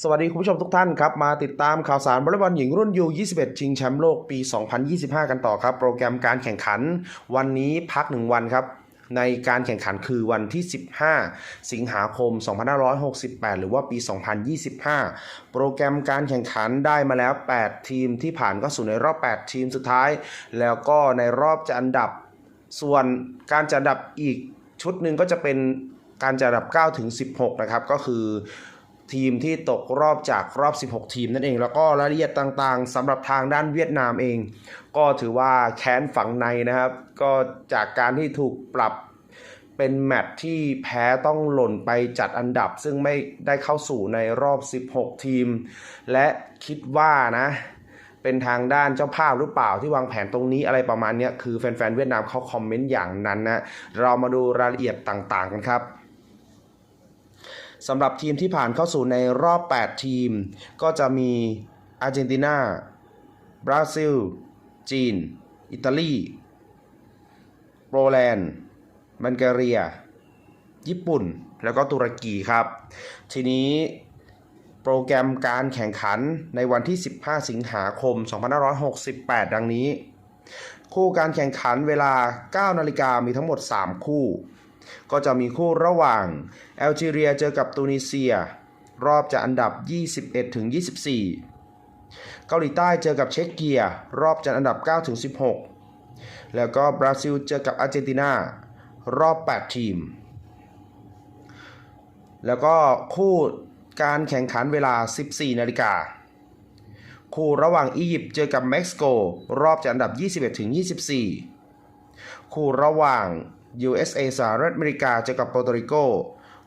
สวัสดีคุณผู้ชมทุกท่านครับ มาติดตามข่าวสารวอลเลย์บอลหญิงรุ่นยู21 ชิงแชมป์โลกปี 2025 กันต่อครับ โปรแกรมการแข่งขันวันนี้พัก 1 วันครับ ในการแข่งขันคือวันที่ 15 สิงหาคม 2568 หรือว่าปี 2025 โปรแกรมการแข่งขันได้มาแล้ว 8 ทีมที่ผ่านก็สู่ในรอบ 8 ทีมสุดท้าย แล้วก็ในรอบจะอันดับ ส่วนการจัดอันดับอีกชุดหนึ่งก็จะเป็นการจัดอันดับ 9 ถึง 16 นะครับ ก็คือ ทีมที่ตกรอบจากรอบ 16 ทีมนั่นเอง แล้วก็รายละเอียดต่างๆสำหรับทางด้านเวียดนามเอง ก็ถือว่าแค้นฝังในนะครับ ก็จากการที่ถูกปรับเป็นแมตช์ที่แพ้ต้องหล่นไปจัดอันดับ ซึ่งไม่ได้เข้าสู่ในรอบ 16 ทีม และคิดว่านะเป็นทางด้านเจ้าภาพหรือเปล่าที่วางแผนตรงนี้อะไรประมาณนี้คือแฟนๆเวียดนามเขาคอมเมนต์อย่างนั้นนะ เรามาดูรายละเอียดต่างๆกันครับ สำหรับทีมที่ผ่านเข้าสู่ในรอบ 8 ทีม ก็จะมีอาร์เจนตินา บราซิล จีน อิตาลี โปแลนด์ บัลแกเรีย ญี่ปุ่น แล้วก็ตุรกีครับ ทีนี้โปรแกรมการแข่งขันในวันที่ 15 สิงหาคม 2568 ดังนี้ คู่การแข่งขันเวลา 9 นาฬิกามีทั้งหมด 3 คู่ ก็จะมีคู่ระหว่างแอลจีเรียเจอกับตูนิเซีย รอบจะอันดับ 21ถึง24 เกาหลีใต้เจอกับเช็กเกียรอบจะอันดับ9ถึง16 แล้วก็บราซิลเจอกับอาร์เจนตินารอบ 8 ทีม แล้วก็คู่การแข่งขันเวลา 14 นาฬิกาคู่ระหว่างอียิปต์เจอกับเม็กซิโก รอบจะอันดับ 21ถึง24 คู่ระหว่าง USA สหรัฐอเมริกาเจอกับโปรโตริโก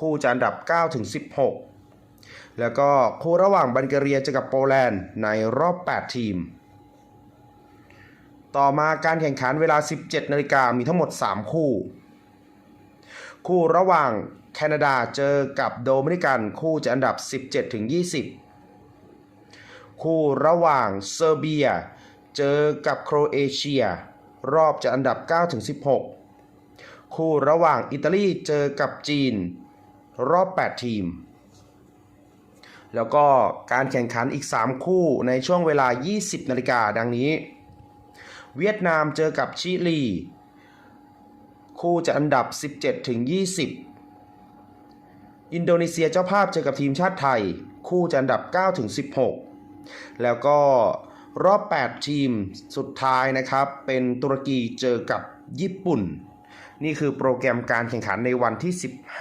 คู่จะอันดับ 9 ถึง 16 แล้วก็คู่ระหว่างบัลแกเรียเจอกับโปแลนด์ในรอบ 8 ทีม ต่อมาการแข่งขันเวลา 17 นาฬิกามีทั้งหมด 3 คู่ คู่ระหว่างแคนาดาเจอกับโดมินิกันคู่จะอันดับ 17 ถึง 20 คู่ระหว่างเซอร์เบีย เจอกับโครเอเชีย รอบจะอันดับ 9 ถึง 16 คู่ระหว่างอิตาลีเจอกับจีน รอบ 8 ทีม แล้วก็การแข่งขันอีก 3 คู่ในช่วงเวลา 20 นาฬิกาดังนี้ เวียดนามเจอกับชิลี คู่จะอันดับ 17 ถึง 20 อินโดนีเซียเจ้าภาพเจอกับทีมชาติไทย คู่จะอันดับ 9 ถึง 16 แล้วก็รอบ 8 ทีมสุดท้ายนะครับ เป็นตุรกีเจอกับญี่ปุ่น นี่คือโปรแกรมการแข่งขันในวันที่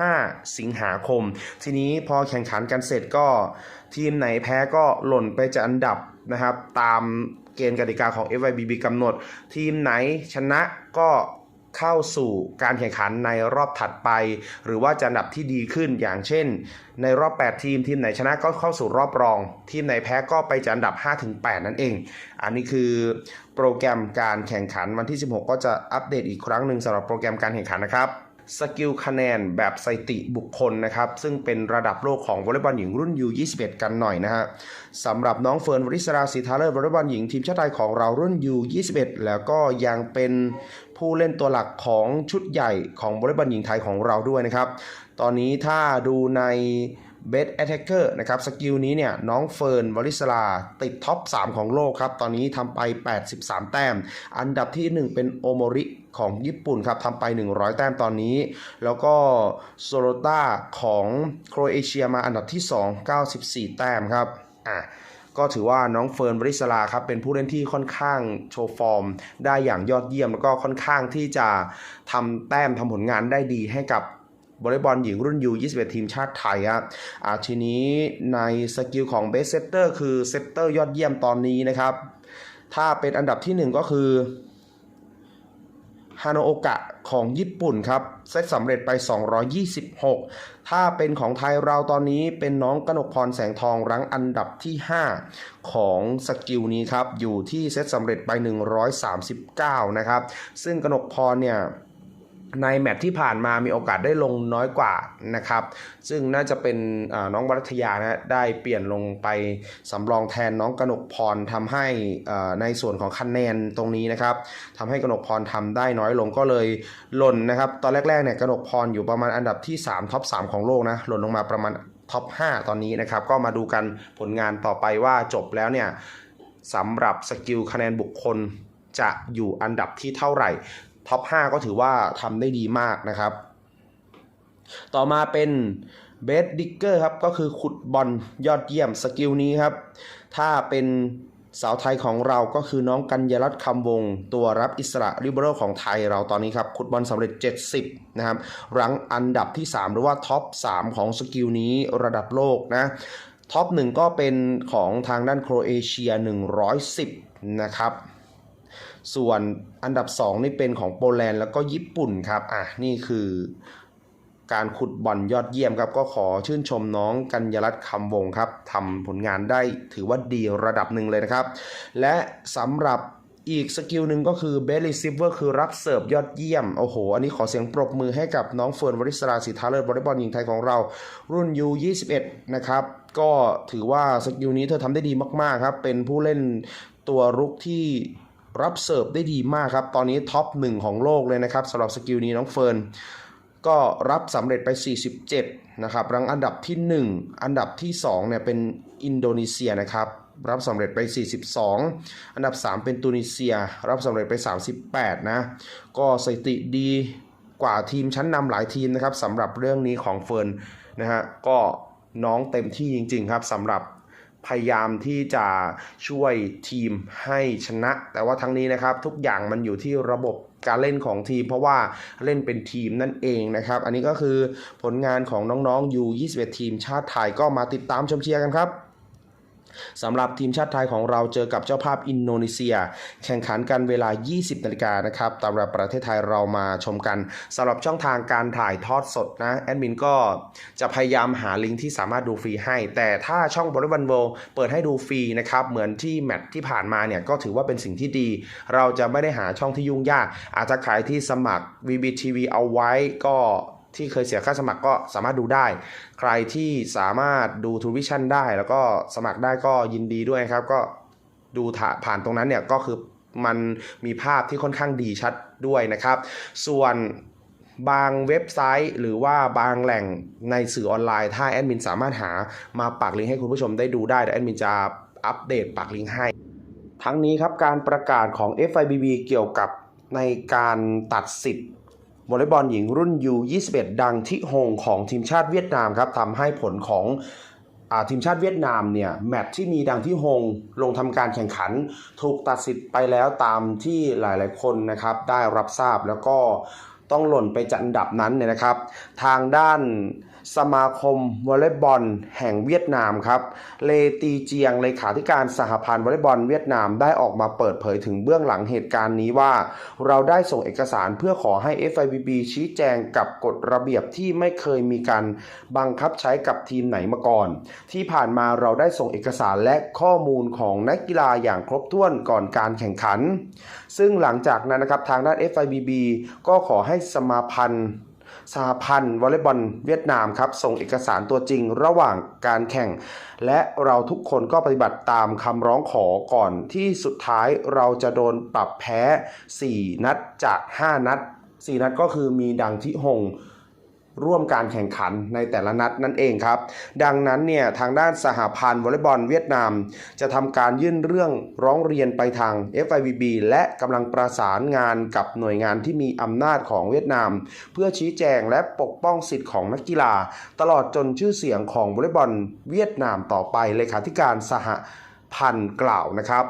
15 สิงหาคม ทีนี้พอแข่งขันกันเสร็จก็ทีมไหนแพ้ก็หล่นไปจากอันดับนะครับ ตามเกณฑ์กติกาของ FIBB กำหนด ทีมไหนชนะก็เข้าสู่การแข่งขันในรอบถัดไป หรือว่าจะอันดับที่ดีขึ้นอย่างเช่น ในรอบ 8 ทีมทีมไหนชนะก็เข้าสู่รอบรอง ทีมไหนแพ้ก็ไปจะอันดับ 5-8 นั่นเอง อันนี้คือ โปรแกรมการแข่งขันวันที่ 16 ก็จะอัปเดตอีกครั้งหนึ่งสำหรับโปรแกรมการแข่งขันนะครับสกิลคะแนนแบบสถิติบุคคลนะครับ ซึ่งเป็นระดับโลกของวอลเลย์บอลหญิงรุ่น U21 กันหน่อยนะฮะสำหรับน้องเฟิร์นวริศราศรีทาเลอร์วอลเลย์บอลหญิงทีมชาติไทยของเรารุ่น U21 แล้วก็ยังเป็นผู้เล่นตัวหลักของชุดใหญ่ของวอลเลย์บอลหญิงไทยของเราด้วยนะครับ ตอนนี้ถ้าดูใน Best Attacker นะครับสกิลนี้เนี่ยน้องเฟิร์นวลิสลาติดท็อป 3 ของโลกครับ ตอนนี้ทำไป 83 แต้ม อันดับที่ 1 เป็นโอโมริของญี่ปุ่นครับทำไป 100 แต้มตอนนี้ แล้วก็โซโลตาของโครเอเชียมาอันดับที่ 2 94 แต้มครับอะก็ถือว่าน้องเฟิร์นบริสลาครับเป็นผู้เล่นที่ค่อนข้างโชว์ฟอร์ม ได้อย่างยอดเยี่ยม แล้วก็ค่อนข้างที่จะทำแต้มทำผลงานได้ดีให้กับ วอลเลย์บอลหญิงรุ่นยู21 ทีมชาติไทยครับอ่าทีนี้ในสกิลของเบสเซตเตอร์คือเซตเตอร์ยอดเยี่ยมตอนนี้นะครับ ถ้าเป็นอันดับที่ 1 ก็คือฮานโอกะของญี่ปุ่นครับ เซตสำเร็จไป 226 ถ้าเป็นของไทยเราตอนนี้เป็นน้องกนกพรแสงทองรั้งอันดับที่ 5 ของสกิลนี้ครับ อยู่ที่เซตสำเร็จไป 139 นะครับ ซึ่งกนกพรเนี่ย ในแมตช์ที่ผ่านมามีโอกาสได้ลงน้อยกว่านะครับ ซึ่งน่าจะเป็นน้องวัฒยานะได้เปลี่ยนลงไปสำรองแทนน้องกนกพรทำให้ในส่วนของคะแนนตรงนี้นะครับทำให้กนกพรทำได้น้อยลงก็เลยหล่นนะครับ ตอนแรกๆเนี่ยกนกพรอยู่ประมาณอันดับที่3ท็อป3ของโลกนะหล่นลงมาประมาณท็อป5ตอนนี้นะครับ ก็มาดูกันผลงานต่อไปว่าจบแล้วเนี่ยสำหรับสกิลคะแนนบุคคลจะอยู่อันดับที่เท่าไหร่ ท็อป 5 ก็ถือว่าทำได้ดีมากนะครับ ต่อมาเป็นเบสดิกเกอร์ครับก็คือขุดบอลยอดเยี่ยมสกิลนี้ครับ ถ้าเป็นสาวไทยของเราก็คือน้องกัญญรัตน์คำวง ตัวรับอิสระริเบโรของไทยเราตอนนี้ครับขุดบอลสำเร็จ 70 นะครับ รั้งอันดับที่ 3 หรือว่าท็อป 3 ของสกิลนี้ระดับโลกนะ ท็อป 1 ก็เป็นของทางด้านโครเอเชีย 110 นะครับ ส่วนอันดับ 2 นี่เป็นของโปแลนด์แล้วก็ญี่ปุ่นครับอะนี่คือการขุดบอลยอดเยี่ยมครับ ก็ขอชื่นชมน้องกัญญารัตน์คำวงครับทำผลงานได้ถือว่าดีระดับหนึ่งเลยนะครับ และสำหรับอีกสกิลหนึ่งก็คือเบลลิซิเวอร์คือรับเสิร์ฟยอดเยี่ยม โอ้โห อันนี้ขอเสียงปรบมือให้กับน้องเฟิร์นวริศราสิทธาเลิศวอลเลย์บอลหญิงไทยของเรา รุ่น U21 นะครับ ก็ถือว่าสกิลนี้เธอทำได้ดีมาก ๆ ครับ เป็นผู้เล่นตัวรุกที่ รับเสิร์ฟได้ดีมากครับ ตอนนี้ท็อปหนึ่งของโลกเลยนะครับสำหรับสกิลนี้น้องเฟิร์นก็รับสำเร็จไป 47 นะครับรังอันดับที่ 1 อันดับที่2เนี่ยเป็นอินโดนีเซียนะครับรับสำเร็จไป 42 อันดับ 3 เป็นตุนิเซีย รับสำเร็จไป 38 นะ ก็สถิติดีกว่าทีมชั้นนำหลายทีมนะครับสำหรับเรื่องนี้ของเฟิร์นนะฮะก็น้องเต็มที่จริง ๆ ครับสำหรับ พยายามที่จะช่วยทีมให้ชนะ แต่ว่าทั้งนี้นะครับทุกอย่างมันอยู่ที่ระบบการเล่นของทีม เพราะว่าเล่นเป็นทีมนั่นเองนะครับ อันนี้ก็คือผลงานของน้องๆ U21 ทีมชาติไทยก็มาติดตามชมเชียร์กันครับ สำหรับทีมชาติไทยของเราเจอกับเจ้าภาพอินโดนีเซีย แข่งขันกันเวลา 20นาฬิกานะครับสำหรับประเทศไทยเรามาชมกันสำหรับช่องทางการถ่ายทอดสดนะแอดมินก็จะพยายามหาลิงก์ที่สามารถดูฟรีให้ แต่ถ้าช่องบริวันโวเปิดให้ดูฟรีนะครับเหมือนที่แมตช์ที่ผ่านมาเนี่ยก็ถือว่าเป็นสิ่งที่ดี เราจะไม่ได้หาช่องที่ยุ่งยาก อาจจะขายที่สมัคร VBTV เอาไว้ก็ ที่เคยเสียค่าสมัครก็สามารถดูได้ ใครที่สามารถดูทูวิชั่นได้ แล้วก็สมัครได้ก็ยินดีด้วยครับ ก็ดูผ่านตรงนั้นเนี่ยก็คือมันมีภาพที่ค่อนข้างดีชัดด้วยนะครับ ส่วนบางเว็บไซต์หรือว่าบางแหล่งในสื่อออนไลน์ ถ้าแอดมินสามารถหามาปักลิงก์ให้คุณผู้ชมได้ดูได้เดี๋ยวแอดมินจะอัปเดตปักลิงก์ให้ ทั้งนี้ครับการประกาศของ FIBB เกี่ยวกับในการตัดสิทธิ์ วอลเลย์บอลหญิงรุ่น U21 ดังที่ฮงของทีมชาติเวียดนามครับทำให้ผลของอทีมชาติเวียดนามเนี่ยแมตช์ที่มีดังที่ฮงลงทำการแข่งขัน ถูกตัดสิทธิ์ไปแล้วตามที่หลายๆคนนะครับได้รับทราบแล้วก็ต้องหล่นไปจัดอันดับนั้นเนี่ยนะครับ ทางด้าน สมาคมวอลเลย์บอลแห่งเวียดนามครับ เลตีเจียงเลขาธิการสหพันธ์วอลเลย์บอลเวียดนามได้ออกมาเปิดเผยถึงเบื้องหลังเหตุการณ์นี้ว่า เราได้ส่งเอกสารเพื่อขอให้ FIBB ชี้แจงกับกฎระเบียบที่ไม่เคยมีการบังคับใช้กับทีมไหนมาก่อน ที่ผ่านมาเราได้ส่งเอกสารและข้อมูลของนักกีฬาอย่างครบถ้วนก่อนการแข่งขัน ซึ่งหลังจากนั้นนะครับทางด้าน FIBB ก็ขอให้สมาพันธ์ สหพันธ์วอลเลย์บอลเวียดนามครับส่งเอกสารตัวจริงระหว่างการแข่ง และเราทุกคนก็ปฏิบัติตามคำร้องขอก่อนที่สุดท้ายเราจะโดนปรับแพ้ 4 นัดจาก 5 นัด 4 นัดก็คือมีดังที่หง ร่วมการแข่งขันในแต่ละนัดนั่นเองครับ ดังนั้นเนี่ยทางด้านสหพันธ์วอลเลย์บอลเวียดนาม จะทำการยื่นเรื่องร้องเรียนไปทาง FIVB และกำลังประสานงานกับหน่วยงานที่มีอำนาจของเวียดนาม เพื่อชี้แจงและปกป้องสิทธิ์ของนักกีฬา ตลอดจนชื่อเสียงของวอลเลย์บอลเวียดนามต่อไปเลขาธิการสหพันธ์กล่าวนะครับ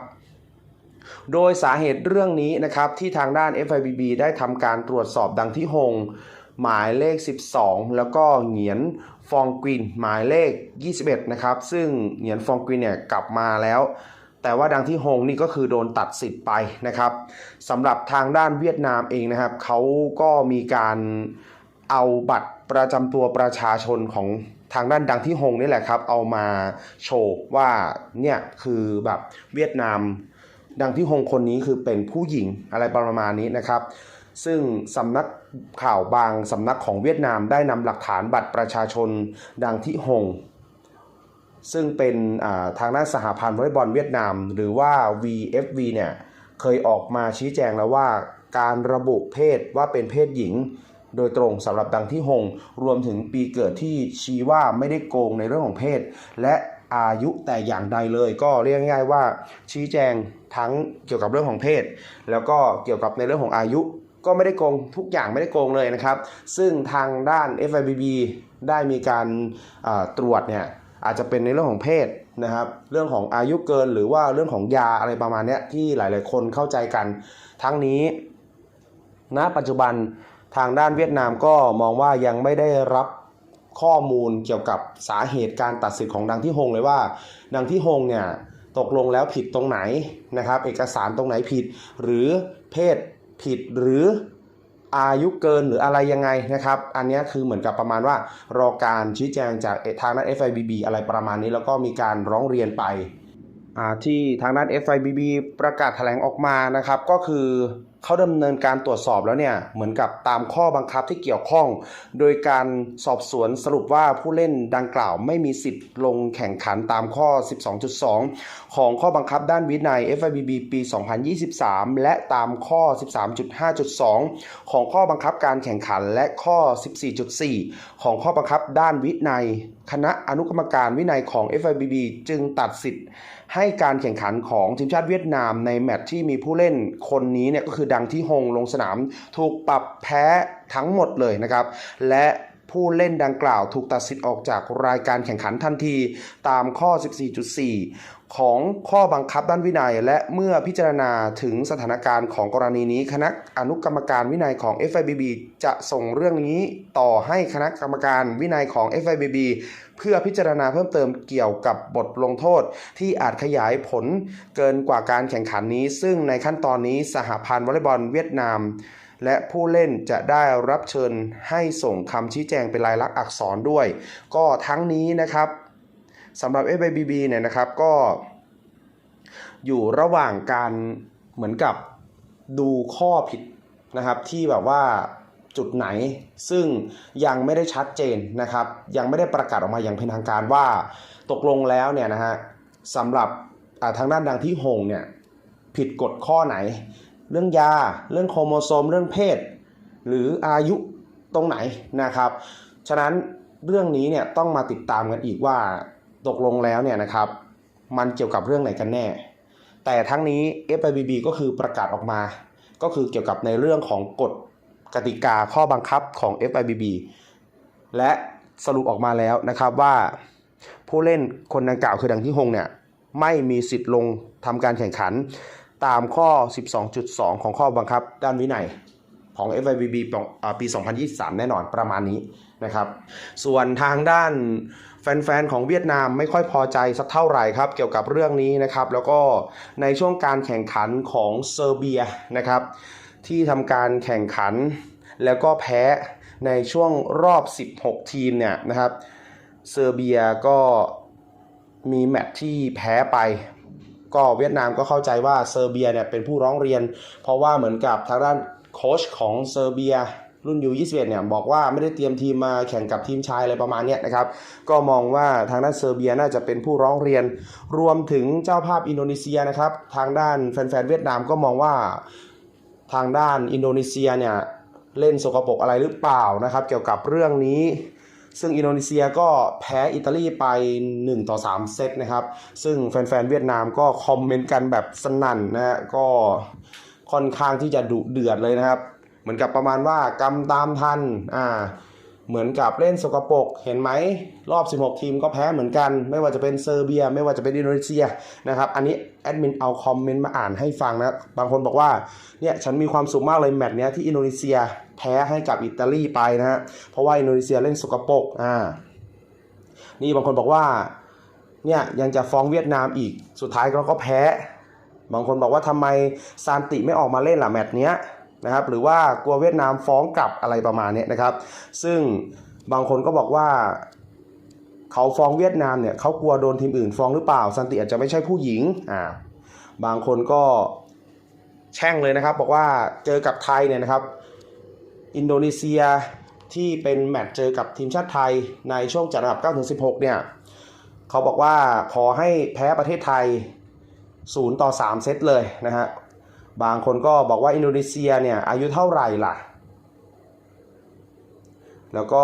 โดยสาเหตุเรื่องนี้นะครับที่ทางด้าน FIBB ได้ทำการตรวจสอบดังที่หง หมายเลข 12 แล้วก็เหงียนฟองกวินหมายเลข 21 นะครับ ซึ่งเหงียนฟองกวินเนี่ยกลับมาแล้ว แต่ว่าดังที่ฮงนี่ก็คือโดนตัดสิทธิ์ไปนะครับสำหรับทางด้านเวียดนามเองนะครับเขาก็มีการเอาบัตรประจำตัวประชาชนของทางด้านดังที่ฮงนี่แหละครับ เอามาโชว์ว่าเนี่ยคือแบบเวียดนามดังที่ฮงคนนี้คือเป็นผู้หญิงอะไรประมาณนี้นะครับ ซึ่งสำนักข่าวบางสำนักของเวียดนามได้นำหลักฐานบัตรประชาชนดังที่ฮงซึ่งเป็นทางด้านสหพันธ์วอลเลย์บอลเวียดนาม หรือว่า VFV เนี่ยเคยออกมาชี้แจงแล้วว่าการระบุเพศว่าเป็นเพศหญิง โดยตรงสำหรับดังที่หง รวมถึงปีเกิดที่ชี้ว่าไม่ได้โกงในเรื่องของเพศ และอายุแต่อย่างใดเลยก็เรียกง่ายๆว่าชี้แจงทั้งเกี่ยวกับเรื่องของเพศ แล้วก็เกี่ยวกับในเรื่องของอายุ ก็ไม่ได้โกงทุกอย่างไม่ได้โกงเลยนะครับ ซึ่งทางด้าน FIBB ได้มีการตรวจเนี่ยอาจจะเป็นในเรื่องของเพศนะครับ เรื่องของอายุเกินหรือว่าเรื่องของยาอะไรประมาณนี้ที่หลาย ๆ คนเข้าใจกัน ทั้งนี้ณปัจจุบันทางด้านเวียดนามก็มองว่ายังไม่ได้รับข้อมูลเกี่ยวกับสาเหตุการตัดสิทธิ์ของดังที่ฮงเลยว่า ดังที่ฮงเนี่ยตกลงแล้วผิดตรงไหนนะครับ เอกสารตรงไหนผิด หรือเพศ ผิดหรืออายุเกินหรืออะไรยังไงนะครับ อันนี้คือเหมือนกับประมาณว่ารอการชี้แจงจากทางด้าน FIBB อะไรประมาณนี้แล้วก็มีการร้องเรียนไป ที่ทางด้าน FIBB ประกาศแถลงออกมานะครับ ก็คือ เขาดำเนินการตรวจสอบแล้วเนี่ยเหมือนกับตามข้อบังคับที่เกี่ยวข้อง โดยการสอบสวนสรุปว่าผู้เล่นดังกล่าวไม่มีสิทธิ์ลงแข่งขันตามข้อ 12.2 ของข้อบังคับด้านวินัย FIBB ปี 2023 และตามข้อ 13.5.2 ของข้อบังคับการแข่งขันและข้อ 14.4 ของข้อบังคับด้านวินัย คณะอนุกรรมการวินัยของ FIBB จึงตัดสิทธิ์ให้การแข่งขันของทีมชาติเวียดนามในแมตช์ที่มีผู้เล่นคนนี้เนี่ยก็คือดังที่ฮงลงสนาม ถูกปรับแพ้ทั้งหมดเลยนะครับ และผู้เล่นดังกล่าวถูกตัดสิทธิ์ออกจากรายการแข่งขันทันทีตามข้อ 14.4 ของข้อบังคับด้านวินัย และเมื่อพิจารณาถึงสถานการณ์ของกรณีนี้ คณะอนุกรรมการวินัยของ FIBB จะส่งเรื่องนี้ต่อให้คณะกรรมการวินัยของ FIBB เพื่อพิจารณาเพิ่มเติมเกี่ยวกับบทลงโทษ ที่อาจขยายผลเกินกว่าการแข่งขันนี้ ซึ่งในขั้นตอนนี้สหพันธ์วอลเลย์บอลเวียดนาม และผู้เล่นจะได้รับเชิญให้ส่งคำชี้แจงเป็นลายลักษณ์อักษรด้วย ก็ทั้งนี้นะครับ สำหรับ FIBB เนี่ยนะครับก็อยู่ระหว่างการเหมือนกับดูข้อผิดนะครับที่แบบว่าจุดไหนซึ่งยังไม่ได้ชัดเจนนะครับ ยังไม่ได้ประกาศออกมาอย่างเป็นทางการว่าตกลงแล้วเนี่ยนะฮะสำหรับทางด้านดังที่หงเนี่ยผิดกฎข้อไหน เรื่องยา เรื่องโครโมโซม เรื่องเพศ หรืออายุตรงไหนนะครับ ฉะนั้นเรื่องนี้เนี่ยต้องมาติดตามกันอีกว่า ตกลงแล้วเนี่ยนะครับ มันเกี่ยวกับเรื่องไหนกันแน่ แต่ทั้งนี้ FIBB ก็คือประกาศออกมา ก็คือเกี่ยวกับในเรื่องของกฎกติกาข้อบังคับของ FIBB และสรุปออกมาแล้วนะครับว่าผู้เล่นคนดังกล่าวคือดังที่ฮงเนี่ยไม่มีสิทธิ์ลงทำการแข่งขัน ตามข้อ 12.2 ของข้อบังคับ ด้านวินัยของ FIBB ปองอ่าปี 2023 แน่นอนประมาณนี้นะครับ ส่วนทางด้าน แฟนๆของเวียดนามไม่ค่อยพอใจสักเท่าไหร่ครับ เกี่ยวกับเรื่องนี้นะครับ แล้วก็ในช่วงการแข่งขันของเซอร์เบียนะครับ ที่ทำการแข่งขันแล้วก็แพ้ในช่วงรอบ 16 ทีมเนี่ยนะครับ เซอร์เบียก็มีแมตช์ที่แพ้ไป ก็เวียดนามก็เข้าใจว่าเซอร์เบียเนี่ยเป็นผู้ร้องเรียน เพราะว่าเหมือนกับทางด้านโค้ชของเซอร์เบีย รุ่นยู21เนี่ยบอกว่าไม่ได้เตรียมทีมมาแข่งกับทีมชายอะไรประมาณนี้นะครับ ก็มองว่าทางด้านเซอร์เบียน่าจะเป็นผู้ร้องเรียน รวมถึงเจ้าภาพอินโดนีเซียนะครับ ทางด้านแฟนๆเวียดนามก็มองว่าทางด้านอินโดนีเซียเนี่ยเล่นสกปรกอะไรหรือเปล่านะครับ เกี่ยวกับเรื่องนี้ซึ่งอินโดนีเซียก็แพ้อิตาลีไป 1 ต่อ 3 เซตนะครับ ซึ่งแฟนๆเวียดนามก็คอมเมนต์กันแบบสนั่นนะฮะก็ค่อนข้างที่จะดุเดือดเลยนะครับ เหมือนกับประมาณว่ากำตามทันอ่าเหมือนกับเล่นสกปรกเห็นไหมรอบ 16 ทีมก็แพ้เหมือนกัน ไม่ว่าจะเป็นเซอร์เบีย ไม่ว่าจะเป็นอินโดนีเซียนะครับอันนี้แอดมินเอาคอมเมนต์มาอ่านให้ฟังนะบางคนบอกว่าเนี่ยฉันมีความสุขมากเลยแมตช์เนี้ยที่อินโดนีเซียแพ้ให้กับอิตาลีไปนะฮะเพราะว่าอินโดนีเซียเล่นสกปรกอ่านี่บางคนบอกว่าเนี่ยยังจะฟ้องเวียดนามอีกสุดท้ายเราก็แพ้ บางคนบอกว่าทำไมซานติไม่ออกมาเล่นล่ะแมตช์เนี้ย นะครับหรือว่ากลัวเวียดนามฟ้องกลับอะไรประมาณนี้นะครับ ซึ่งบางคนก็บอกว่าเขาฟ้องเวียดนามเนี่ยเขากลัวโดนทีมอื่นฟ้องหรือเปล่าซันติอาจจะไม่ใช่ผู้หญิงอ่าบางคนก็แช่งเลยนะครับ บอกว่าเจอกับไทยเนี่ยนะครับ อินโดนีเซียที่เป็นแมตช์เจอกับทีมชาติไทยในช่วงจัดอันดับ9ถึง16เนี่ยเขาบอกว่าขอให้แพ้ประเทศไทย0ต่อ 3 เซตเลยนะฮะ บางคนก็บอกว่าอินโดนีเซียเนี่ยอายุเท่าไหร่ล่ะ แล้วก็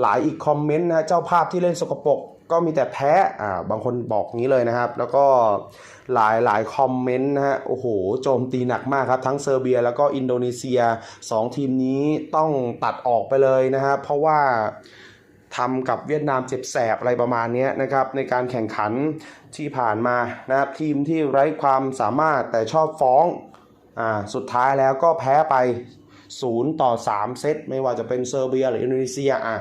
หลายอีกคอมเมนต์นะเจ้าภาพที่เล่นสกปรกก็มีแต่แพ้อ่าบางคนบอกงี้เลยนะครับ แล้วก็หลายหลายคอมเมนต์นะฮะโอ้โหโจมตีหนักมากครับ ทั้งเซอร์เบียแล้วก็อินโดนีเซีย 2 ทีมนี้ต้องตัดออกไปเลยนะครับ เพราะว่าทำกับเวียดนามเจ็บแสบอะไรประมาณนี้นะครับ ในการแข่งขันที่ผ่านมานะครับทีมที่ไร้ความสามารถแต่ชอบฟ้อง อ่าสุดท้ายแล้วก็แพ้ไป 0 ต่อ 3 เซตไม่ว่าจะเป็นเซอร์เบียหรืออินโดนีเซียอะ